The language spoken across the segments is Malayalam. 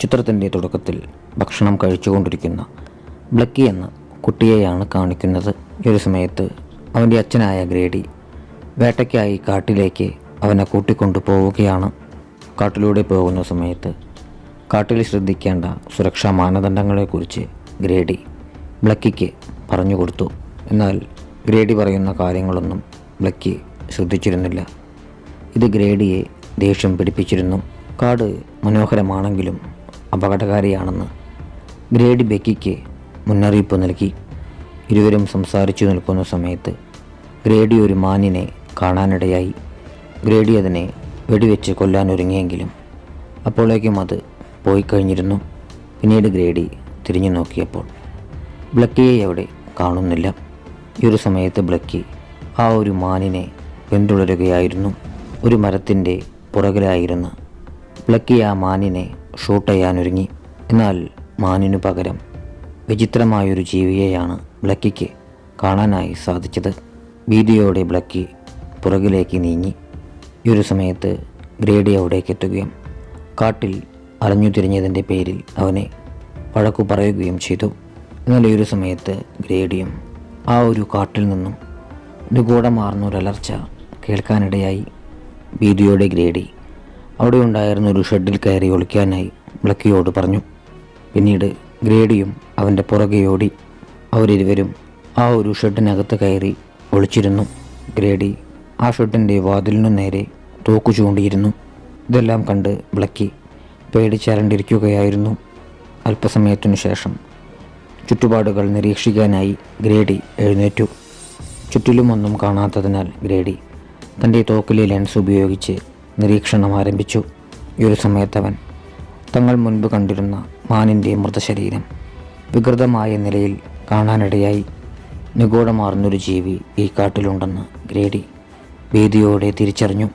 ചിത്രത്തിന്റെ തുടക്കത്തിൽ ഭക്ഷണം കഴിച്ചുകൊണ്ടിരിക്കുന്ന ബ്ലക്കി എന്ന കുട്ടിയെയാണ് കാണിക്കുന്നത്. ഒരു സമയത്ത് അവന്റെ അച്ഛനായ ഗ്രേഡി വേട്ടയ്ക്കായി കാട്ടിലേക്ക് അവനെ കൂട്ടിക്കൊണ്ടു പോവുകയാണ്. കാട്ടിലൂടെ പോകുന്ന സമയത്ത് കാട്ടിൽ ശ്രദ്ധിക്കേണ്ട സുരക്ഷാ മാനദണ്ഡങ്ങളെക്കുറിച്ച് ഗ്രേഡി ബ്ലക്കിക്ക് പറഞ്ഞു കൊടുത്തു. എന്നാൽ ഗ്രേഡി പറയുന്ന കാര്യങ്ങളൊന്നും ബ്ലക്കി ശ്രദ്ധിച്ചിരുന്നില്ല. ഇത് ഗ്രേഡിയെ ദേഷ്യം പിടിപ്പിച്ചിരുന്നു. കാട് മനോഹരമാണെങ്കിലും അപകടകാരിയാണെന്ന് ഗ്രേഡ് ബെക്കിക്ക് മുന്നറിയിപ്പ് നൽകി. ഇരുവരും സംസാരിച്ചു നിൽക്കുന്ന സമയത്ത് ഗ്രേഡി ഒരു മാനിനെ കാണാനിടയായി. ഗ്രേഡി അതിനെ വെടിവെച്ച് കൊല്ലാനൊരുങ്ങിയെങ്കിലും അപ്പോഴേക്കും അത് പോയി കഴിഞ്ഞിരുന്നു. പിന്നീട് ഗ്രേഡി തിരിഞ്ഞു നോക്കിയപ്പോൾ ബ്ലക്കിയെ അവിടെ കാണുന്നില്ല. ഈ ഒരു സമയത്ത് ബ്ലക്കി ആ ഒരു മാനിനെ പിന്തുടരുകയായിരുന്നു. ഒരു മരത്തിന്റെ പുറകിലായിരുന്ന് ബ്ലക്കി ആ മാനിനെ ഷൂട്ട് ചെയ്യാനൊരുങ്ങി. എന്നാൽ മാനിനു പകരം വിചിത്രമായൊരു ജീവിയെയാണ് ബ്ലക്കിക്ക് കാണാനായി സാധിച്ചത്. ഭീതിയോടെ ബ്ലക്കി പുറകിലേക്ക് നീങ്ങി. ഈ ഒരു സമയത്ത് ഗ്രേഡി അവിടേക്ക് എത്തുകയും കാട്ടിൽ അലഞ്ഞു തിരിഞ്ഞതിന്റെ പേരിൽ അവനെ വഴക്കു പറയുകയും ചെയ്തു. എന്നാൽ ഈ ഒരു സമയത്ത് ഗ്രേഡിയും ആ ഒരു കാട്ടിൽ നിന്നും നിഗൂഢമാർന്നൊരലർച്ച കേൾക്കാനിടയായി. ഭീതിയോടെ ഗ്രേഡി അവിടെ ഉണ്ടായിരുന്ന ഒരു ഷെഡിൽ കയറി ഒളിക്കാനായി ബ്ലക്കിയോട് പറഞ്ഞു. പിന്നീട് ഗ്രേഡിയും അവന്റെ പുറകെ ഓടി അവരിരുവരും ആ ഒരു ഷെഡിനകത്ത് കയറി ഒളിച്ചിരുന്നു. ഗ്രേഡി ആ ഷെഡിന്റെ വാതിലിനു നേരെ തോക്കു ചൂണ്ടിയിരുന്നു. ഇതെല്ലാം കണ്ട് ബ്ലക്കി പേടിച്ചരണ്ടിരിക്കുകയായിരുന്നു അല്പസമയത്തിനു ശേഷം. ചുറ്റുപാടുകൾ നിരീക്ഷിക്കാനായി ഗ്രേഡി എഴുന്നേറ്റു. ചുറ്റിലുമൊന്നും കാണാത്തതിനാൽ ഗ്രേഡി തന്റെ തോക്കിലെ ലെൻസ് ഉപയോഗിച്ച് നിരീക്ഷണം ആരംഭിച്ചു. ഈ ഒരു സമയത്തവൻ തങ്ങൾ മുൻപ് കണ്ടിരുന്ന മാനിന്റെ മൃതശരീരം വികൃതമായ നിലയിൽ കാണാനിടയായി. നിഗൂഢമാർന്നൊരു ജീവി ഈ കാട്ടിലുണ്ടെന്ന് ഗ്രേഡി ഭീതിയോടെ തിരിച്ചറിഞ്ഞു.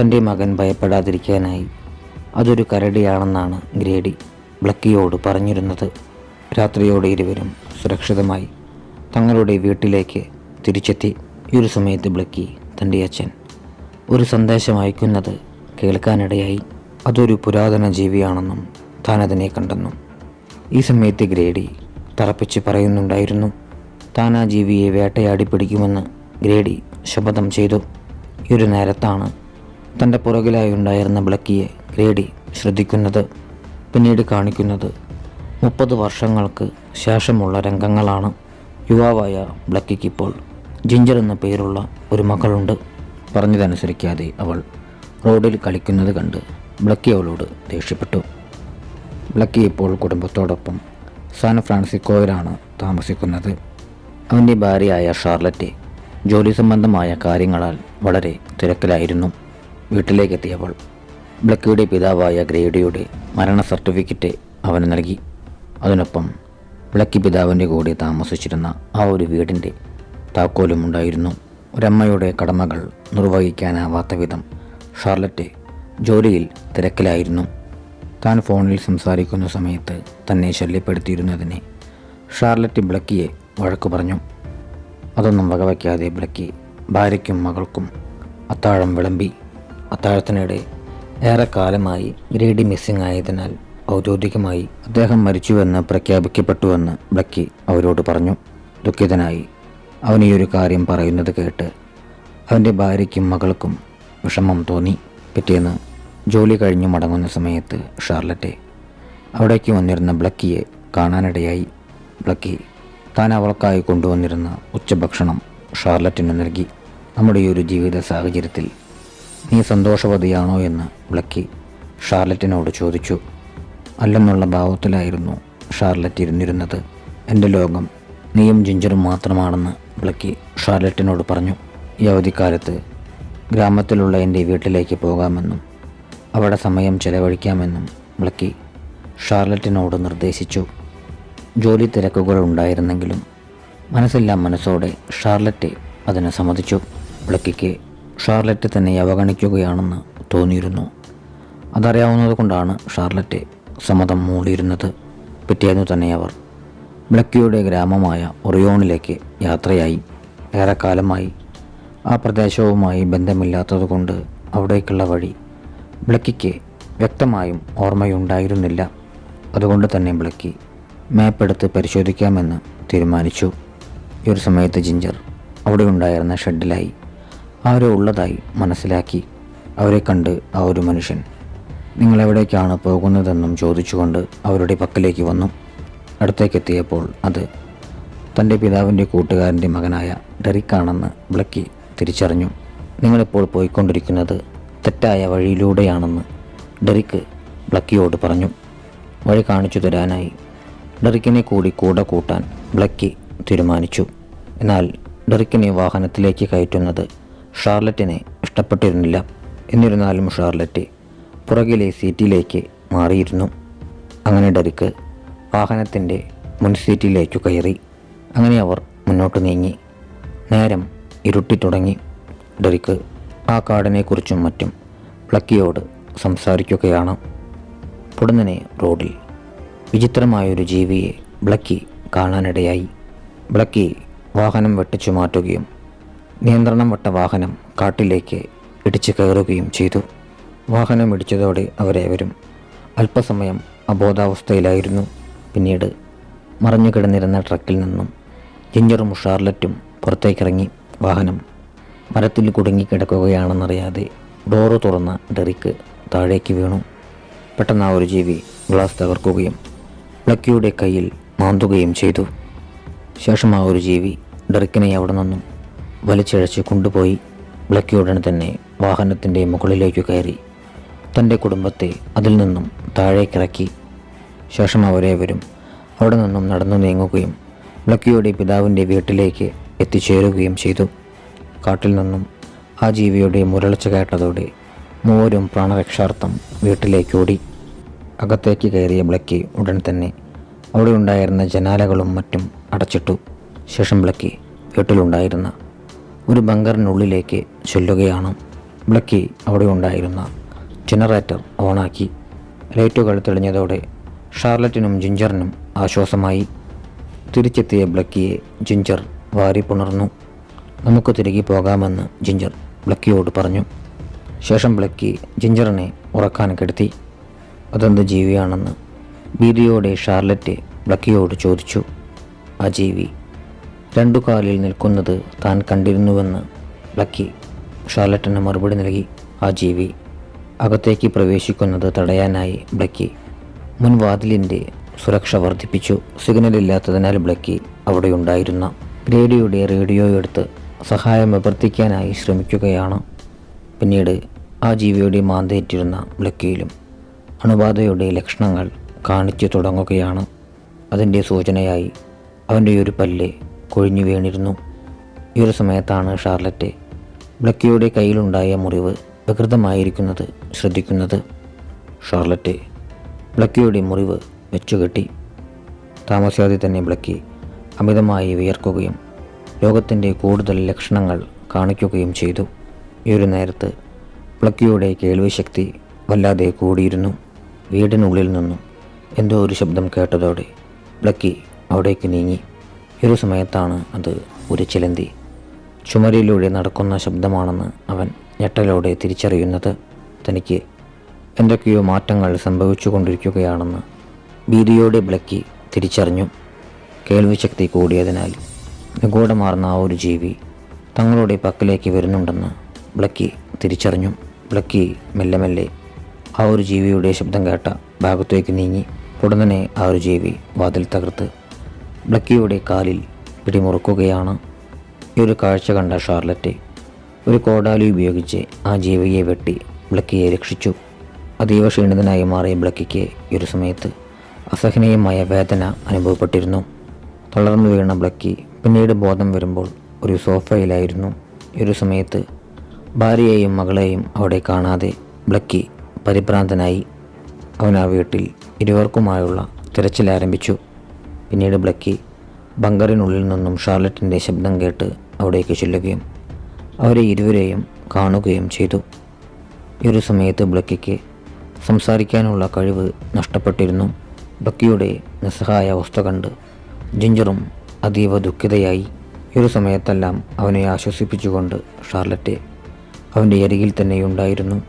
തന്റെ മകൻ ഭയപ്പെടാതിരിക്കാനായി. അതൊരു കരടിയാണെന്നാണ് ഗ്രേഡി ബ്ലക്കിയോട് പറഞ്ഞിരുന്നത്. രാത്രിയോടെ ഇരുവരും സുരക്ഷിതമായി തങ്ങളുടെ വീട്ടിലേക്ക് തിരിച്ചെത്തി. ഈ ഒരു സമയത്ത് ബ്ലക്കി തന്റെ അച്ഛൻ ഒരു സന്ദേശം അയക്കുന്നത് കേൾക്കാനിടയായി. അതൊരു പുരാതന ജീവിയാണെന്നും താൻ അതിനെ കണ്ടെന്നും. ഈ സമയത്ത് ഗ്രേഡി തറപ്പിച്ച് പറയുന്നുണ്ടായിരുന്നു താൻ ആ ജീവിയെ വേട്ടയാടി പിടിക്കുമെന്ന് ഗ്രേഡി ശപഥം ചെയ്തു. ഈ ഒരു നേരത്താണ് തന്റെ പുറകിലായി ഉണ്ടായിരുന്ന ബ്ലക്കിയെ ഗ്രേഡി ശ്രദ്ധിക്കുന്നത് പിന്നീട് കാണിക്കുന്നത് മുപ്പത് വർഷങ്ങൾക്ക് ശേഷമുള്ള രംഗങ്ങളാണ്. യുവാവായ ബ്ലക്കിക്കിപ്പോൾ ജിഞ്ചർ എന്ന പേരുള്ള ഒരു മകളുണ്ട്. പറഞ്ഞതനുസരിക്കാതെ അവൾ റോഡിൽ കളിക്കുന്നത് കണ്ട് ബ്ലക്കി അവളോട് ദേഷ്യപ്പെട്ടു. ബ്ലക്കി ഇപ്പോൾ കുടുംബത്തോടൊപ്പം സാൻ ഫ്രാൻസിസ്കോയിലാണ് താമസിക്കുന്നത്. അവന്റെ ഭാര്യയായ ഷാർലറ്റ് ജോലി സംബന്ധമായ കാര്യങ്ങളാൽ വളരെ തിരക്കിലായിരുന്നു. വീട്ടിലേക്കെത്തിയവൾ ബ്ലക്കിയുടെ പിതാവായ ഗ്രേഡിയുടെ മരണ സർട്ടിഫിക്കറ്റ് അവന് നൽകി. അതിനൊപ്പം ബ്ലക്കി പിതാവിന്റെ കൂടെ താമസിച്ചിരുന്ന ആ ഒരു വീടിന്റെ താക്കോലും ഉണ്ടായിരുന്നു ഒരമ്മയുടെ കടമകൾ നിർവഹിക്കാനാവാത്ത വിധം ഷാർലറ്റ് ജോലിയിൽ തിരക്കിലായിരുന്നു. താൻ ഫോണിൽ സംസാരിക്കുന്ന സമയത്ത് തന്നെ ശല്യപ്പെടുത്തിയിരുന്നതിനെ ഷാർലറ്റ് ബ്ലക്കിയെ വഴക്കു പറഞ്ഞു. അതൊന്നും വകവയ്ക്കാതെ ബ്ലക്കി ഭാര്യയ്ക്കും മകൾക്കും അത്താഴം വിളമ്പി അത്താഴത്തിനിടെ ഏറെക്കാലമായി ഗ്രേഡി മിസ്സിംഗ് ആയതിനാൽ ഔദ്യോഗികമായി അദ്ദേഹം മരിച്ചുവെന്ന് പ്രഖ്യാപിക്കപ്പെട്ടുവെന്ന് ബ്ലക്കി അവരോട് പറഞ്ഞു. ദുഃഖിതനായി അവൻ ഈ ഒരു കാര്യം പറയുന്നത് കേട്ട് അവന്റെ ഭാര്യയ്ക്കും മകൾക്കും വിഷമം തോന്നി. പിറ്റേന്ന് ജോലി കഴിഞ്ഞു മടങ്ങുന്ന സമയത്ത് ഷാർലറ്റെ അവിടേക്ക് വന്നിരുന്ന ബ്ലക്കിയെ കാണാനിടയായി. ബ്ലക്കി താൻ അവൾക്കായി കൊണ്ടുവന്നിരുന്ന ഉച്ചഭക്ഷണം ഷാർലറ്റിന് നൽകി. നമ്മുടെ ഈ ഒരു ജീവിത സാഹചര്യത്തിൽ നീ സന്തോഷവതിയാണോ? എന്ന് ബ്ലക്കി ഷാർലറ്റിനോട് ചോദിച്ചു. അല്ലെന്നുള്ള ഭാവത്തിലായിരുന്നു ഷാർലറ്റ് ഇരുന്നിരുന്നത്. എന്റെ ലോകം നീയും ജിഞ്ചറും മാത്രമാണെന്ന് ബ്ലക്കി ഷാർലറ്റിനോട് പറഞ്ഞു. ഈ അവധിക്കാലത്ത് ഗ്രാമത്തിലുള്ള എന്റെ വീട്ടിലേക്ക് പോകാമെന്നും അവിടെ സമയം ചെലവഴിക്കാമെന്നും ബ്ലക്കി ഷാർലറ്റിനോട് നിർദ്ദേശിച്ചു. ജോലി തിരക്കുകൾ ഉണ്ടായിരുന്നെങ്കിലും മനസ്സെല്ലാം മനസ്സോടെ ഷാർലറ്റ് അതിനെ സമ്മതിച്ചു. വിളക്കിക്ക് ഷാർലറ്റ് തന്നെ അവഗണിക്കുകയാണെന്ന് തോന്നിയിരുന്നു. അതറിയാവുന്നതുകൊണ്ടാണ് ഷാർലറ്റ് സമ്മതം മൂടിയിരുന്നത്. പിറ്റേന്നു തന്നെ അവർ ബ്ലക്കിയുടെ ഗ്രാമമായ ഒറിയോണിലേക്ക് യാത്രയായി. ഏറെക്കാലമായി ആ പ്രദേശവുമായി ബന്ധമില്ലാത്തതുകൊണ്ട് അവിടേക്കുള്ള വഴി ബ്ലക്കിക്ക് വ്യക്തമായും ഓർമ്മയുണ്ടായിരുന്നില്ല. അതുകൊണ്ട് തന്നെ ബ്ലക്കി മാപ്പ് എടുത്ത് പരിശോധിക്കാമെന്ന് തീരുമാനിച്ചു. ഈ ഒരു സമയത്ത് ജിഞ്ചർ അവിടെ ഉണ്ടായിരുന്ന ഷെഡിലായി ആരോ ഉള്ളതായി മനസ്സിലാക്കി. അവരെ കണ്ട് ആ ഒരു മനുഷ്യൻ നിങ്ങളെവിടേക്കാണ് പോകുന്നതെന്നും ചോദിച്ചുകൊണ്ട് അവരുടെ പക്കലേക്ക് വന്നു. അടുത്തേക്കെത്തിയപ്പോൾ അത് തന്റെ പിതാവിന്റെ കൂട്ടുകാരന്റെ മകനായ ഡെറിക്കാണെന്ന് ബ്ലക്കി തിരിച്ചറിഞ്ഞു. നിങ്ങളിപ്പോൾ പോയിക്കൊണ്ടിരിക്കുന്നത് തെറ്റായ വഴിയിലൂടെയാണെന്ന് ഡെറിക്ക് ബ്ലക്കിയോട് പറഞ്ഞു. വഴി കാണിച്ചു തരാനായി ഡെറിക്കിനെ കൂടി കൂടെ കൂട്ടാൻ ബ്ലക്കി തീരുമാനിച്ചു. എന്നാൽ ഡെറിക്കിനെ വാഹനത്തിലേക്ക് കയറ്റുന്നത് ഷാർലറ്റിനെ ഇഷ്ടപ്പെട്ടിരുന്നില്ല. എന്നിരുന്നാലും ഷാർലറ്റ് പുറകിലെ സീറ്റിലേക്ക് മാറിയിരുന്നു. അങ്ങനെ ഡെറിക്ക് വാഹനത്തിന്റെ മുൻസീറ്റിലേക്കു കയറി. അങ്ങനെ അവർ മുന്നോട്ട് നീങ്ങി. നേരം ഇരുട്ടി തുടങ്ങി. ഡെറിക്ക് ആ കാടിനെക്കുറിച്ചും മറ്റും പ്ലക്കിയോട് സംസാരിക്കുകയാണ്. പൊടുന്നനെ റോഡിൽ വിചിത്രമായൊരു ജീവിയെ ബ്ലക്കി കാണാനിടയായി. ബ്ലക്കി വാഹനം വെട്ടിച്ചു മാറ്റുകയും നിയന്ത്രണം വിട്ട വാഹനം കാട്ടിലേക്ക് ഇടിച്ചു കയറുകയും ചെയ്തു. വാഹനം ഇടിച്ചതോടെ അവരേവരും അല്പസമയം അബോധാവസ്ഥയിലായിരുന്നു. പിന്നീട് മറഞ്ഞു കിടന്നിരുന്ന ട്രക്കിൽ നിന്നും ജിഞ്ചറും ഷാർലറ്റും പുറത്തേക്കിറങ്ങി വാഹനം മരത്തിൽ കുടുങ്ങിക്കിടക്കുകയാണെന്നറിയാതെ ഡോറ് തുറന്ന ഡെറിക്ക് താഴേക്ക് വീണു. പെട്ടെന്ന് ആ ഒരു ജീവി ഗ്ലാസ് തകർക്കുകയും ബ്ലക്കിയുടെ കയ്യിൽ മാന്തുകയും ചെയ്തു. ശേഷം ആ ഒരു ജീവി ഡെറിക്കിനെ അവിടെ നിന്നും വലിച്ചിഴച്ച് കൊണ്ടുപോയി ബ്ലക്കിയുടനെ തന്നെ വാഹനത്തിന്റെ മുകളിലേക്ക് കയറി തന്റെ കുടുംബത്തെ അതിൽ നിന്നും താഴേക്കിറക്കി ശേഷം അവരേവരും അവിടെ നിന്നും നടന്നു നീങ്ങുകയും ബ്ലക്കിയുടെ പിതാവിന്റെ വീട്ടിലേക്ക് എത്തിച്ചേരുകയും ചെയ്തു. കാട്ടിൽ നിന്നും ആ ജീവിയുടെ മുരളച്ച കേട്ടതോടെ മൂവരും പ്രാണരക്ഷാർത്ഥം വീട്ടിലേക്ക് ഓടി അകത്തേക്ക് കയറിയ ബ്ലക്കി ഉടൻ തന്നെ അവിടെ ഉണ്ടായിരുന്ന ജനാലകളും മറ്റും അടച്ചിട്ടു. ശേഷം ബ്ലക്കി വീട്ടിലുണ്ടായിരുന്ന ഒരു ബങ്കറിനുള്ളിലേക്ക് ചൊല്ലുകയാണ്. ബ്ലക്കി അവിടെ ഉണ്ടായിരുന്ന ജനറേറ്റർ ഓണാക്കി. ലൈറ്റുകൾ തെളിഞ്ഞതോടെ ഷാർലറ്റിനും ജിഞ്ചറിനും ആശ്വാസമായി. തിരിച്ചെത്തിയ ബ്ലക്കിയെ ജിഞ്ചർ വാരി പുണർന്നു നമുക്ക് തിരികെ പോകാമെന്ന് ജിഞ്ചർ ബ്ലക്കിയോട് പറഞ്ഞു. ശേഷം ബ്ലക്കി ജിഞ്ചറിനെ ഉറക്കാൻ കെടുത്തി. അതെന്ത് ജീവിയാണെന്ന് ഭീതിയോടെ ഷാർലറ്റ് ബ്ലക്കിയോട് ചോദിച്ചു. ആ ജീവി രണ്ടു കാലിൽ നിൽക്കുന്നത് താൻ കണ്ടിരുന്നുവെന്ന് ബ്ലക്കി ഷാർലറ്റിന് മറുപടി നൽകി. ആ ജീവി അകത്തേക്ക് പ്രവേശിക്കുന്നത് തടയാനായി ബ്ലക്കി മുൻവാതിലിന്റെ സുരക്ഷ വർദ്ധിപ്പിച്ചു. സിഗ്നലില്ലാത്തതിനാൽ ബ്ലക്കി അവിടെയുണ്ടായിരുന്ന ഗ്രേഡിയുടെ റേഡിയോ എടുത്ത് സഹായം അഭ്യർത്ഥിക്കാനായി ശ്രമിക്കുകയാണ്. പിന്നീട് ആ ജീവിയുടെ മാന്തേറ്റിരുന്ന ബ്ലക്കിയിലും അണുബാധയുടെ ലക്ഷണങ്ങൾ കാണിച്ചു തുടങ്ങുകയാണ്. അതിന്റെ സൂചനയായി അവന്റെ ഒരു പല്ല് കൊഴിഞ്ഞു വീണിരുന്നു. ഈ ഒരു സമയത്താണ് ഷാർലറ്റ് ബ്ലക്കിയുടെ കയ്യിലുണ്ടായ മുറിവ് വികൃതമായിരിക്കുന്നത് ശ്രദ്ധിക്കുന്നത്. ഷാർലറ്റ് ബ്ലക്കിയുടെ മുറിവ് വെച്ചുകെട്ടി താമസിയാതെ തന്നെ ബ്ലക്കി അമിതമായി വിയർക്കുകയും രോഗത്തിന്റെ കൂടുതൽ ലക്ഷണങ്ങൾ കാണിക്കുകയും ചെയ്തു. ഈ ഒരു നേരത്ത് ബ്ലക്കിയുടെ കേൾവിശക്തി വല്ലാതെ കൂടിയിരുന്നു. വീടിനുള്ളിൽ നിന്നും എന്തോ ഒരു ശബ്ദം കേട്ടതോടെ ബ്ലക്കി അവിടേക്ക് നീങ്ങി. ഈ ഒരു സമയത്താണ് അത് ഒരു ചിലന്തി. ചുമരിലൂടെ നടക്കുന്ന ശബ്ദമാണെന്ന് അവൻ ഞെട്ടലോടെ തിരിച്ചറിയുന്നത് തനിക്ക് എന്തൊക്കെയോ മാറ്റങ്ങൾ സംഭവിച്ചു കൊണ്ടിരിക്കുകയാണെന്ന് ഭീതിയോടെ ബ്ലക്കി തിരിച്ചറിഞ്ഞു. കേൾവിശക്തി കൂടിയതിനാൽ നിഗൂഢമാർന്ന ആ ഒരു ജീവി തങ്ങളുടെ പക്കലേക്ക് വരുന്നുണ്ടെന്ന് ബ്ലക്കി തിരിച്ചറിഞ്ഞു. ബ്ലക്കി മെല്ലെ മെല്ലെ ആ ഒരു ജീവിയുടെ ശബ്ദം കേട്ട ഭാഗത്തേക്ക് നീങ്ങി. ഉടനെ ആ ഒരു ജീവി വാതിൽ തകർത്ത് ബ്ലക്കിയുടെ കാലിൽ പിടിമുറുക്കുകയാണ്. ഈ ഒരു കാഴ്ച കണ്ട ഷാർലറ്റ് ഒരു കോടാലി ഉപയോഗിച്ച് ആ ജീവിയെ വെട്ടി ബ്ലക്കിയെ രക്ഷിച്ചു. അതീവ ക്ഷീണിതനായി മാറിയ ബ്ലക്കിക്ക് ഒരു സമയത്ത് അസഹനീയമായ വേദന അനുഭവപ്പെട്ടിരുന്നു. തളർന്നു വീണ ബ്ലക്കി പിന്നീട് ബോധം വരുമ്പോൾ ഒരു സോഫയിലായിരുന്നു. ഒരു സമയത്ത് ഭാര്യയെയും മകളെയും അവിടെ കാണാതെ ബ്ലക്കി പരിഭ്രാന്തനായി അവൻ ആ വീട്ടിൽ ഇരുവർക്കുമായുള്ള തിരച്ചിൽ ആരംഭിച്ചു. പിന്നീട് ബ്ലക്കി ബങ്കറിനുള്ളിൽ നിന്നും ഷാർലറ്റിന്റെ ശബ്ദം കേട്ട് അവിടേക്ക് ചെല്ലുകയും അവരെ ഇരുവരെയും കാണുകയും ചെയ്തു. ഈ ഒരു സമയത്ത് ബ്ലക്കിക്ക് സംസാരിക്കാനുള്ള കഴിവ് നഷ്ടപ്പെട്ടിരുന്നു. ബക്കിയുടെ നിസ്സഹായ അവസ്ഥ കണ്ട് ജിഞ്ചറും അതീവ ദുഃഖിതയായി. ഒരു സമയത്തെല്ലാം അവനെ ആശ്വസിപ്പിച്ചുകൊണ്ട് ഷാർലറ്റ് അവന്റെ അരികിൽ തന്നെയുണ്ടായിരുന്നു.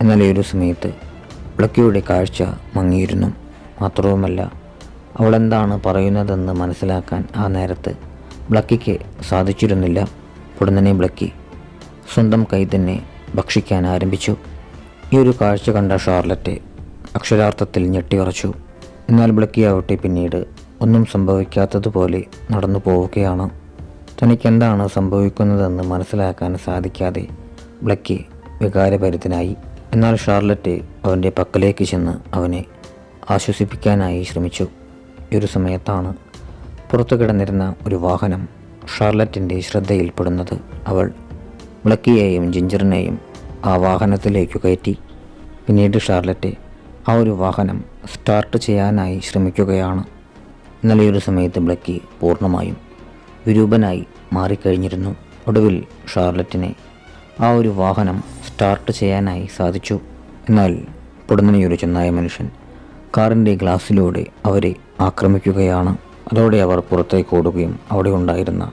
എന്നാൽ ഈ ഒരു സമയത്ത് ബ്ലക്കിയുടെ കാഴ്ച മങ്ങിയിരുന്നു. മാത്രവുമല്ല അവളെന്താണ് പറയുന്നതെന്ന് മനസ്സിലാക്കാൻ ആ നേരത്ത് ബ്ലക്കിക്ക് സാധിച്ചിരുന്നില്ല. ഉടനെ ബ്ലക്കി സ്വന്തം കൈ തന്നെ ഭക്ഷിക്കാൻ ആരംഭിച്ചു. ഈ ഒരു കാഴ്ച കണ്ട ഷാർലറ്റ് അക്ഷരാർത്ഥത്തിൽ ഞെട്ടിയുറച്ചു. എന്നാൽ ബ്ലക്കിയാവട്ടെ പിന്നീട്. ഒന്നും സംഭവിക്കാത്തതുപോലെ നടന്നു പോവുകയാണ്. തനിക്കെന്താണ് സംഭവിക്കുന്നതെന്ന് മനസ്സിലാക്കാൻ സാധിക്കാതെ ബ്ലക്കി വികാരഭരിതനായി. എന്നാൽ ഷാർലറ്റ് അവന്റെ പക്കലേക്ക് ചെന്ന് അവനെ ആശ്വസിപ്പിക്കാനായി ശ്രമിച്ചു. ഈ ഒരു സമയത്താണ് പുറത്തു കിടന്നിരുന്ന ഒരു വാഹനം ഷാർലറ്റിന്റെ ശ്രദ്ധയിൽപ്പെടുന്നത്. അവൾ ബ്ലക്കിയെയും ജിഞ്ചറിനെയും ആ വാഹനത്തിലേക്ക് കയറ്റി. പിന്നീട് ഷാർലറ്റ് ആ ഒരു വാഹനം സ്റ്റാർട്ട് ചെയ്യാനായി ശ്രമിക്കുകയാണ്. ഇന്നലെ ഒരു സമയത്ത് ബ്ലക്കി പൂർണമായും വിരൂപനായി മാറിക്കഴിഞ്ഞിരുന്നു. ഒടുവിൽ ഷാർലറ്റിനെ ആ ഒരു വാഹനം സ്റ്റാർട്ട് ചെയ്യാനായി സാധിച്ചു. എന്നാൽ പൊടുന്നനെയൊരു ചെന്നായ മനുഷ്യൻ കാറിന്റെ ഗ്ലാസ്സിലൂടെ അവരെ ആക്രമിക്കുകയാണ്. അതോടെ അവർ പുറത്തേക്ക് ഓടുകയും അവിടെ ഉണ്ടായിരുന്ന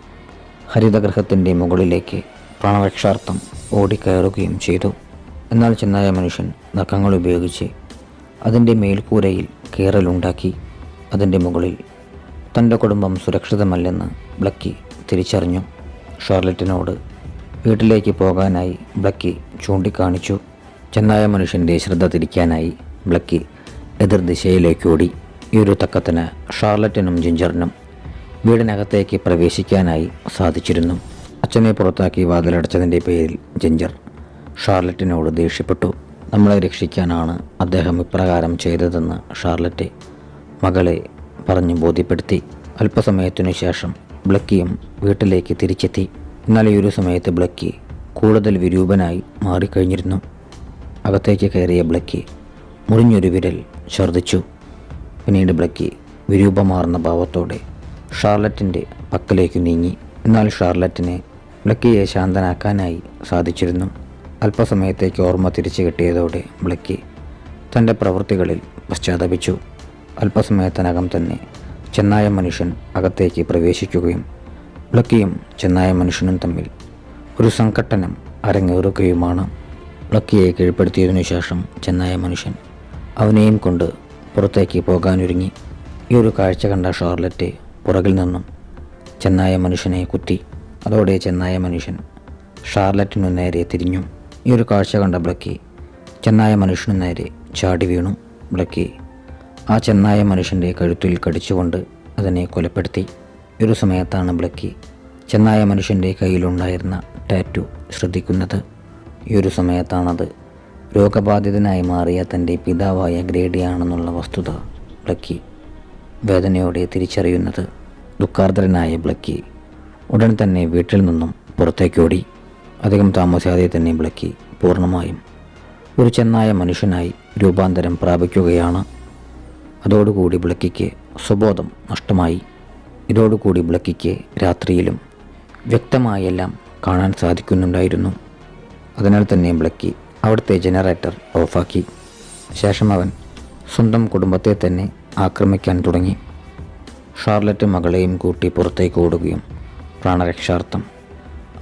ഹരിതഗ്രഹത്തിന്റെ മുകളിലേക്ക് പ്രാണരക്ഷാർത്ഥം ഓടിക്കയറുകയും ചെയ്തു. എന്നാൽ ചെന്നായ മനുഷ്യൻ നഖങ്ങൾ ഉപയോഗിച്ച് അതിന്റെ മേൽക്കൂരയിൽ കേറലുണ്ടാക്കി അതിന്റെ മുകളിൽ തന്റെ കുടുംബം സുരക്ഷിതമല്ലെന്ന് ബ്ലക്കി തിരിച്ചറിഞ്ഞു. ഷാർലറ്റിനോട് വീട്ടിലേക്ക് പോകാനായി ബ്ലക്കി ചൂണ്ടിക്കാണിച്ചു. ചെന്നായ മനുഷ്യന്റെ ശ്രദ്ധ തിരിക്കാനായി ബ്ലക്കി എതിർദിശയിലേക്ക് ഓടി. ഈ ഒരു തക്കത്തിന് ഷാർലറ്റിനും ജിഞ്ചറിനും വീടിനകത്തേക്ക് പ്രവേശിക്കാനായി സാധിച്ചിരുന്നു. അച്ഛനെ പുറത്താക്കി വാതിലടച്ചതിന്റെ പേരിൽ ജിഞ്ചർ. ഷാർലറ്റിനോട് ദേഷ്യപ്പെട്ടു. നമ്മളെ രക്ഷിക്കാനാണ് അദ്ദേഹം ഇപ്രകാരം ചെയ്തതെന്ന് ഷാർലറ്റ് മകളെ പറഞ്ഞു ബോധ്യപ്പെടുത്തി. അല്പസമയത്തിനു ശേഷം ബ്ലക്കിയും വീട്ടിലേക്ക് തിരിച്ചെത്തി. എന്നാൽ ഈ ഒരു സമയത്ത് ബ്ലക്കി കൂടുതൽ വിരൂപനായി മാറിക്കഴിഞ്ഞിരുന്നു. അകത്തേക്ക് കയറിയ ബ്ലക്കി മുറിഞ്ഞൊരു വിരൽ ഛർദ്ദിച്ചു. പിന്നീട് ബ്ലക്കി വിരൂപമാർന്ന ഭാവത്തോടെ ഷാർലറ്റിന്റെ പക്കലേക്ക് നീങ്ങി. എന്നാൽ ഷാർലറ്റിനെ ബ്ലക്കിയെ ശാന്തനാക്കാനായി സാധിച്ചിരുന്നു. അല്പസമയത്തേക്ക് ഓർമ്മ തിരിച്ചു കിട്ടിയതോടെ ബ്ലക്കി തന്റെ പ്രവൃത്തികളിൽ പശ്ചാത്തപിച്ചു. അല്പസമയത്തിനകം തന്നെ ചെന്നായ മനുഷ്യൻ അകത്തേക്ക് പ്രവേശിക്കുകയും ബ്ലക്കിയും ചെന്നായ മനുഷ്യനും തമ്മിൽ ഒരു സംഘട്ടനം അരങ്ങേറുകയുമാണ്. ബ്ലക്കിയെ കീഴ്പ്പെടുത്തിയതിനു ശേഷം ചെന്നായ മനുഷ്യൻ അവനെയും കൊണ്ട് പുറത്തേക്ക് പോകാനൊരുങ്ങി. ഈ ഒരു കാഴ്ച കണ്ട ഷാർലറ്റ് പുറകിൽ നിന്നും ചെന്നായ മനുഷ്യനെ കുത്തി അതോടെ ചെന്നായ മനുഷ്യൻ ഷാർലറ്റിനു നേരെ തിരിഞ്ഞു. ഈ ഒരു കാഴ്ച കണ്ട ബ്ലക്കി ചെന്നായ മനുഷ്യനു നേരെ ചാടി വീണു. ബ്ലക്കി ആ ചെന്നായ മനുഷ്യന്റെ കഴുത്തിൽ കടിച്ചുകൊണ്ട് അതിനെ കൊലപ്പെടുത്തി. ഒരു സമയത്താണ് ബ്ലക്കി ചെന്നായ മനുഷ്യന്റെ കയ്യിലുണ്ടായിരുന്ന ടാറ്റു ശ്രദ്ധിക്കുന്നത്. ഈ ഒരു സമയത്താണത് രോഗബാധിതനായി മാറിയ തന്റെ പിതാവായ ഗ്രേഡിയാണെന്നുള്ള വസ്തുത ബ്ലക്കി വേദനയോടെ തിരിച്ചറിയുന്നത്. ദുഃഖാർദ്രനായ ബ്ലക്കി ഉടൻ തന്നെ വീട്ടിൽ നിന്നും പുറത്തേക്കോടി അധികം താമസിയാതെ തന്നെ വിളക്കി പൂർണമായും ഒരു ചെന്നായ മനുഷ്യനായി രൂപാന്തരം പ്രാപിക്കുകയാണ്. അതോടുകൂടി വിളക്കിക്ക് സ്വബോധം നഷ്ടമായി. ഇതോടുകൂടി വിളക്കിക്ക് രാത്രിയിലും വ്യക്തമായെല്ലാം കാണാൻ സാധിക്കുന്നുണ്ടായിരുന്നു. അതിനാൽ തന്നെ വിളക്കി അവിടുത്തെ ജനറേറ്റർ ഓഫാക്കി. ശേഷം അവൻ സ്വന്തം കുടുംബത്തെ തന്നെ ആക്രമിക്കാൻ തുടങ്ങി. ഷാർലറ്റ് മകളെയും കൂട്ടി പുറത്തേക്ക് ഓടുകയും പ്രാണരക്ഷാർത്ഥം.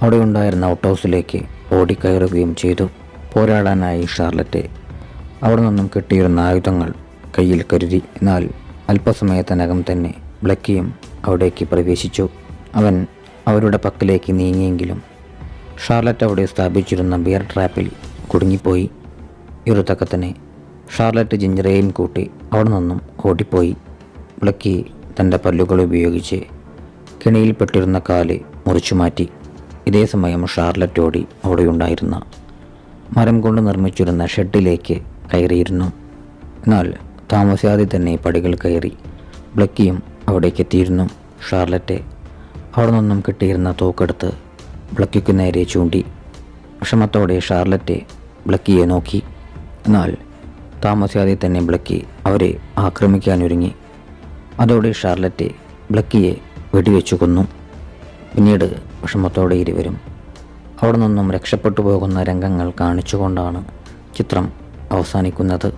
അവിടെ ഉണ്ടായിരുന്ന ഔട്ട് ഹൗസിലേക്ക് ഓടിക്കയറുകയും ചെയ്തു. പോരാടാനായി ഷാർലറ്റ് അവിടെ നിന്നും കിട്ടിയിരുന്ന ആയുധങ്ങൾ കയ്യിൽ കരുതി. എന്നാൽ അല്പസമയത്തിനകം തന്നെ ബ്ലക്കിയും അവിടേക്ക് പ്രവേശിച്ചു. അവൻ അവരുടെ പക്കലേക്ക് നീങ്ങിയെങ്കിലും ഷാർലറ്റ് അവിടെ സ്ഥാപിച്ചിരുന്ന ബിയർ ട്രാപ്പിൽ കുടുങ്ങിപ്പോയി. ഒരു ഷാർലറ്റ് ജിഞ്ചറേയും കൂട്ടി അവിടെ നിന്നും ഓടിപ്പോയി. ബ്ലക്കി തന്റെ പല്ലുകൾ ഉപയോഗിച്ച് കെണിയിൽപ്പെട്ടിരുന്ന കാൽ മുറിച്ചു മാറ്റി. ഇതേ സമയം ഷാർലറ്റ് ഓടി അവിടെയുണ്ടായിരുന്ന മരം കൊണ്ട് നിർമ്മിച്ചിരുന്ന ഷെഡിലേക്ക് കയറിയിരുന്നു. എന്നാൽ താമസിയാതെ തന്നെ പടികൾ കയറി ബ്ലക്കിയും അവിടേക്ക് എത്തിയിരുന്നു ഷാർലറ്റ്. അവിടെ നിന്നും കിട്ടിയിരുന്ന തോക്കെടുത്ത് ബ്ലക്കിക്ക് നേരെ ചൂണ്ടി. വിഷമത്തോടെ ഷാർലറ്റ് ബ്ലക്കിയെ നോക്കി. എന്നാൽ താമസിയാതെ തന്നെ ബ്ലക്കി അവരെ ആക്രമിക്കാനൊരുങ്ങി. അതോടെ ഷാർലറ്റ് ബ്ലക്കിയെ വെടിവെച്ചു കൊന്നു പിന്നീട് വിഷമത്തോടെ ഇരുവരും അവിടെ നിന്നും രക്ഷപ്പെട്ടു പോകുന്ന രംഗങ്ങൾ കാണിച്ചുകൊണ്ടാണ് ചിത്രം അവസാനിക്കുന്നത്.